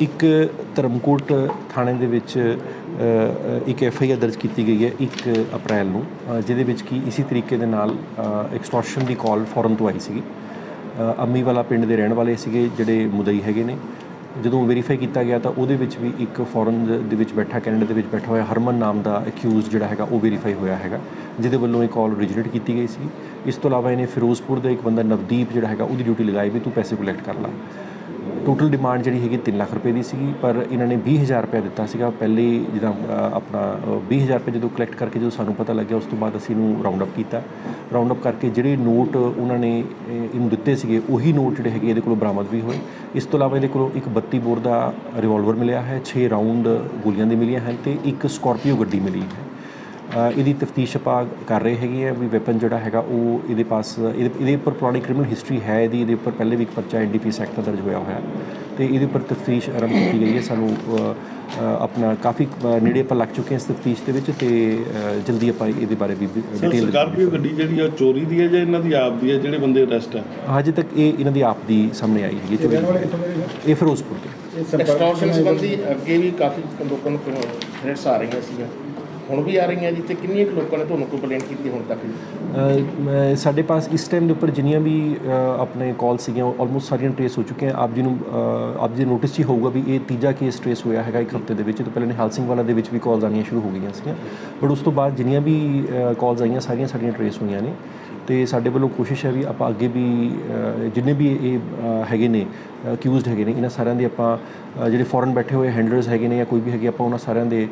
ਇੱਕ ਧਰਮਕੋਟ ਥਾਣੇ ਦੇ ਵਿੱਚ ਇੱਕ ਐਫ ਆਈ ਆਰ ਦਰਜ ਕੀਤੀ ਗਈ ਹੈ 1 ਅਪ੍ਰੈਲ ਨੂੰ ਜਿਹਦੇ ਵਿੱਚ ਕੀ ਇਸੇ ਤਰੀਕੇ ਦੇ ਨਾਲ ਐਕਸਟੋਰਸ਼ਨ ਦੀ ਕਾਲ ਫੋਰਮ ਤੋਂ ਆਈ ਸੀਗੀ। ਅੰਮੀ ਵਾਲਾ ਪਿੰਡ ਦੇ ਰਹਿਣ ਵਾਲੇ ਸੀਗੇ ਜਿਹੜੇ ਮੁਦਈ ਹੈਗੇ ਨੇ। ਜਦੋਂ ਵੈਰੀਫਾਈ ਕੀਤਾ ਗਿਆ ਤਾਂ ਉਹਦੇ ਵਿੱਚ ਵੀ ਇੱਕ ਫੋਰਨ ਦੇ ਵਿੱਚ ਬੈਠਾ ਕੈਨੇਡਾ ਦੇ ਵਿੱਚ ਬੈਠਾ ਹੋਇਆ ਹਰਮਨ ਨਾਮ ਦਾ ਅਕਿਊਜ਼ ਜਿਹੜਾ ਹੈਗਾ, ਉਹ ਵੈਰੀਫਾਈ ਹੋਇਆ ਹੈਗਾ, ਜਿਹਦੇ ਵੱਲੋਂ ਇਹ ਕਾਲ originated ਕੀਤੀ ਗਈ ਸੀ। ਇਸ ਤੋਂ ਇਲਾਵਾ ਇਹਨੇ ਫਿਰੋਜ਼ਪੁਰ ਦਾ ਇੱਕ ਬੰਦਾ ਨਵਦੀਪ ਜਿਹੜਾ ਹੈਗਾ, ਉਹਦੀ ਡਿਊਟੀ ਲਗਾਈ ਵੀ ਤੂੰ ਪੈਸੇ ਕਲੈਕਟ ਕਰ ਲੈ। ਟੋਟਲ ਡਿਮਾਂਡ ਜਿਹੜੀ ਹੈਗੀ 3 ਲੱਖ ਰੁਪਏ ਦੀ ਸੀਗੀ ਪਰ ਇਹਨਾਂ ਨੇ 20000 ਰੁਪਏ ਦਿੱਤਾ ਸੀਗਾ। ਪਹਿਲੇ ਜਿੱਦਾਂ ਆਪਣਾ ਅ, 20000 ਰੁਪਏ ਜਦੋਂ ਕਲੈਕਟ ਕਰਕੇ ਜਦੋਂ ਸਾਨੂੰ ਪਤਾ ਲੱਗਿਆ ਉਸ ਤੋਂ ਬਾਅਦ ਅਸੀਂ ਇਹਨੂੰ ਰਾਉਂਡ ਅਪ ਕੀਤਾ। ਰਾਉਂਡ ਅਪ ਕਰਕੇ ਜਿਹੜੇ ਨੋਟ ਉਹਨਾਂ ਨੇ ਇਹਨੂੰ ਦਿੱਤੇ ਸੀਗੇ ਉਹੀ ਨੋਟ ਜਿਹੜੇ ਹੈਗੇ ਇਹਦੇ ਕੋਲੋਂ ਬਰਾਮਦ ਵੀ ਹੋਏ। ਇਸ ਤੋਂ ਇਲਾਵਾ ਇਹਦੇ ਕੋਲੋਂ ਇੱਕ 32 ਬੋਰ ਦਾ ਰਿਵਾਲਵਰ ਮਿਲਿਆ ਹੈ 6 ਰਾਉਂਡ ਗੋਲੀਆਂ ਦੇ ਮਿਲੀਆਂ ਹਨ ਤੇ ਇੱਕ ਸਕਾਰਪੀਓ ਗੱਡੀ ਮਿਲੀ ਹੈ। ਇਹਦੀ ਤਫਤੀਸ਼ ਆਪਾਂ ਕਰ ਰਹੇ ਹੈਗੇ ਆ ਵੀ ਵੈਪਨ ਜਿਹੜਾ ਹੈਗਾ ਉਹ ਇਹਦੇ ਪਾਸ ਇਹਦੇ ਇਹਦੇ ਉੱਪਰ ਪੁਰਾਣੀ ਕ੍ਰਿਮੀਨਲ ਹਿਸਟਰੀ ਹੈ ਇਹਦੀ ਇਹਦੇ ਉੱਪਰ ਪਹਿਲੇ ਵੀ ਇੱਕ ਪਰਚਾ ਐਨਡੀਪੀਐਸ ਐਕਟ ਦਾ ਦਰਜ ਹੋਇਆ ਹੋਇਆ। ਤੇ ਇਹਦੇ ਉੱਪਰ ਤਫਤੀਸ਼ ਆਰੰਭ ਕੀਤੀ ਗਈ ਹੈ। ਸਾਨੂੰ ਆਪਣਾ ਕਾਫੀ ਨੇੜੇ ਆਪਾਂ ਲੱਗ ਚੁੱਕੇ ਹਾਂ ਇਸ ਤਫਤੀਸ਼ ਦੇ ਵਿੱਚ ਤੇ ਜਲਦੀ ਆਪਾਂ ਇਹਦੇ ਬਾਰੇ ਵੀ ਡਿਟੇਲ ਸਕਾਰਪੀਓ ਗੱਡੀ ਜਿਹੜੀ ਆ ਚੋਰੀ ਦੀ ਹੈ ਜਾਂ ਇਹਨਾਂ ਦੀ ਆਪ ਦੀ ਹੈ? ਜਿਹੜੇ ਬੰਦੇ ਅਰੈਸਟ ਆ? ਹਜੇ ਤੱਕ ਇਹ ਇਹਨਾਂ ਦੀ ਆਪ ਦੀ ਸਾਹਮਣੇ ਆਈ ਹੈਗੀ ਚੋਰੀ ਇਹ ਫਿਰੋਜ਼ਪੁਰ ਦੇ। ਐਕਸਟੋਰਸ਼ਨ ਸੰਬੰਧੀ ਅੱਗੇ ਵੀ ਕਾਫੀ ਲੋਕਾਂ ਨੂੰ ਥ੍ਰੈਟਸ ਆ ਰਹੀਆਂ ਸੀਗੀਆਂ। ਹੁਣ ਵੀ ਆ ਰਹੀਆਂ ਜੀ ਤੇ ਕਿੰਨੀਆਂ ਕੁ ਲੋਕਾਂ ਨੇ ਤੁਹਾਨੂੰ ਕੰਪਲੇਂਟ ਕੀਤੀ ਹੁਣ ਤੱਕ ਜੀ? ਸਾਡੇ ਪਾਸ ਇਸ ਟਾਈਮ ਦੇ ਉੱਪਰ ਜਿੰਨੀਆਂ ਵੀ ਆਪਣੇ ਕਾਲ ਸੀਗੀਆਂ ਆਲਮੋਸਟ ਸਾਰੀਆਂ ਟ੍ਰੇਸ ਹੋ ਚੁੱਕੀਆਂ। ਆਪ ਜੀ ਨੂੰ ਆਪ ਜੀ ਨੋਟਿਸ ਹੀ ਹੋਊਗਾ ਵੀ ਇਹ ਤੀਜਾ ਕੇਸ ਟ੍ਰੇਸ ਹੋਇਆ ਹੈਗਾ ਇੱਕ ਹਫ਼ਤੇ ਦੇ ਵਿੱਚ। ਤੋਂ ਪਹਿਲਾਂ ਨਿਹਾਲ ਸਿੰਘ ਵਾਲਾ ਦੇ ਵਿੱਚ ਵੀ ਕਾਲਸ ਆਉਣੀਆਂ ਸ਼ੁਰੂ ਹੋ ਗਈਆਂ ਸੀਗੀਆਂ। ਬਟ ਉਸ ਤੋਂ ਬਾਅਦ ਜਿੰਨੀਆਂ ਵੀ ਕਾਲਸ ਆਈਆਂ, ਸਾਰੀਆਂ ਸਾਡੀਆਂ ਟ੍ਰੇਸ ਹੋਈਆਂ ਨੇ। ਤੇ ਸਾਡੇ ਵੱਲੋਂ ਕੋਸ਼ਿਸ਼ ਹੈ ਵੀ ਆਪਾਂ ਅੱਗੇ ਵੀ ਜਿੰਨੇ ਵੀ ਇਹ ਹੈਗੇ ਨੇ ਅਕਿਊਜ਼ਡ ਹੈਗੇ ਨੇ ਇਹਨਾਂ ਸਾਰਿਆਂ ਦੇ ਆਪਾਂ ਜਿਹੜੇ ਫੋਰਨ ਬੈਠੇ ਹੋਏ ਹੈਂਡਲਰਸ ਹੈਗੇ ਨੇ ਜਾਂ ਕੋਈ ਵੀ ਹੈਗੇ ਆਪਾਂ ਉਹਨਾਂ ਸਾਰਿਆਂ ਦੇ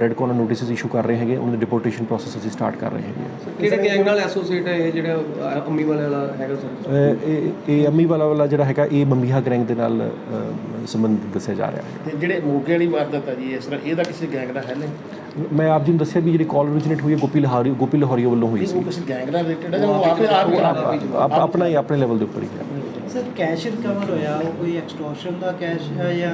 ਰੈੱਡ ਕਾਰਨਰ ਨੋਟਿਸਸ ਇਸ਼ੂ ਕਰ ਰਹੇ ਹੈਗੇ ਉਹਨਾਂ ਦੇ ਡਿਪੋਰਟੇਸ਼ਨ ਪ੍ਰੋਸੈਸ ਅਸੀਂ ਸਟਾਰਟ ਕਰ ਰਹੇ ਹੈਗੇ ਕਿਹੜੇ ਗੈਂਗ ਨਾਲ ਐਸੋਸੀਏਟ ਹੈ ਇਹ ਜਿਹੜਾ ਅੰਮੀ ਵਾਲੇ ਵਾਲਾ ਹੈਗਾ ਸਰ ਇਹ ਇਹ ਅੰਮੀ ਵਾਲਾ ਵਾਲਾ ਜਿਹੜਾ ਹੈਗਾ ਇਹ ਬੰਬੀਹਾ ਗੈਂਗ ਦੇ ਨਾਲ ਸੰਬੰਧਿਤ ਦੱਸਿਆ ਜਾ ਰਿਹਾ ਹੈ। ਤੇ ਜਿਹੜੇ ਮੋਗੇ ਵਾਲੀ ਵਾਰਦਾਤ ਹੈ ਜੀ ਇਸ ਤਰ੍ਹਾਂ ਇਹਦਾ ਕਿਸੇ ਗੈਂਗ ਦਾ ਹੈ ਨਹੀਂ? ਮੈਂ ਆਪ ਜੀ ਨੂੰ ਦੱਸਿਆ ਵੀ ਜਿਹੜੀ ਕਾਲ originated ਹੋਈ ਹੈ ਗੋਪੀ ਲਹਾਰੀ ਗੋਪੀ ਲਾਹੌਰੀ ਵੱਲੋਂ ਹੋਈ ਸੀ ਉਹ ਕਿਸੇ ਗੈਂਗ ਨਾਲ ਰਿਲੇਟਡ ਹੈ ਜਾਂ ਉਹ ਆਪੇ ਆਪ ਆਪ ਆਪ ਆਪਣਾ ਹੀ ਆਪਣੇ ਲੈਵਲ ਦੇ ਉੱਪਰ ਹੀ ਹੈ ਸਰ ਕੈਸ਼ ਰਿਕਵਰ ਹੋਇਆ ਉਹ ਕੋਈ ਐਕਸਟੋਰਸ਼ਨ ਦਾ ਕੈਸ਼ ਹੈ ਜਾਂ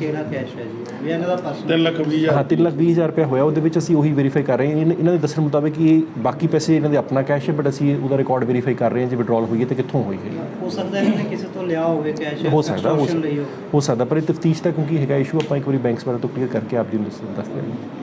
ਕਿਹੜਾ ਕੈਸ਼ ਹੈ ਜੀ? ਵੀ ਇਹਨਾਂ ਦਾ ਪਰਸਨਲ 3 ਲੱਖ ਵੀਹ ਹਜ਼ਾਰ। ਹਾਂ 3 ਲੱਖ 20 ਹਜ਼ਾਰ ਰੁਪਏ ਹੋਇਆ ਉਹਦੇ ਵਿੱਚ ਅਸੀਂ ਉਹੀ ਵੈਰੀਫਾਈ ਕਰ ਰਹੇ ਹਾਂ। ਇਹਨਾਂ ਦੇ ਦੱਸਣ ਮੁਤਾਬਕ ਇਹ ਬਾਕੀ ਪੈਸੇ ਇਹਨਾਂ ਦੇ ਆਪਣਾ ਕੈਸ਼ ਹੈ ਬਟ ਅਸੀਂ ਉਹਦਾ ਰਿਕਾਰਡ ਵੈਰੀਫਾਈ ਕਰ ਰਹੇ ਹਾਂ ਜੇ ਵਿਡਰਾਲ ਹੋਈ ਹੈ ਤੇ ਕਿੱਥੋਂ ਹੋਈ ਹੈ। ਹੋ ਸਕਦਾ ਇਹਨਾਂ ਨੇ ਕਿਸੇ ਤੋਂ ਲਿਆ ਹੋਵੇ ਕੈਸ਼ ਹੋ ਸਕਦਾ ਹੋ ਹੋ ਸਕਦਾ ਪਰ ਇਹ ਤਫਤੀਸ਼ ਦਾ ਕਿਉਂਕਿ ਹੈਗਾ ਇਸ਼ੂ ਆਪਾਂ ਇੱਕ ਵਾਰੀ ਬੈਂਕਸ ਬਾਰੇ ਤੋਂ ਕਲੀਅਰ ਕਰਕੇ ਆਪ ਜੀ ਨੂੰ ਦੱਸ ਦੱਸ ਦਿਆਂਗੇ।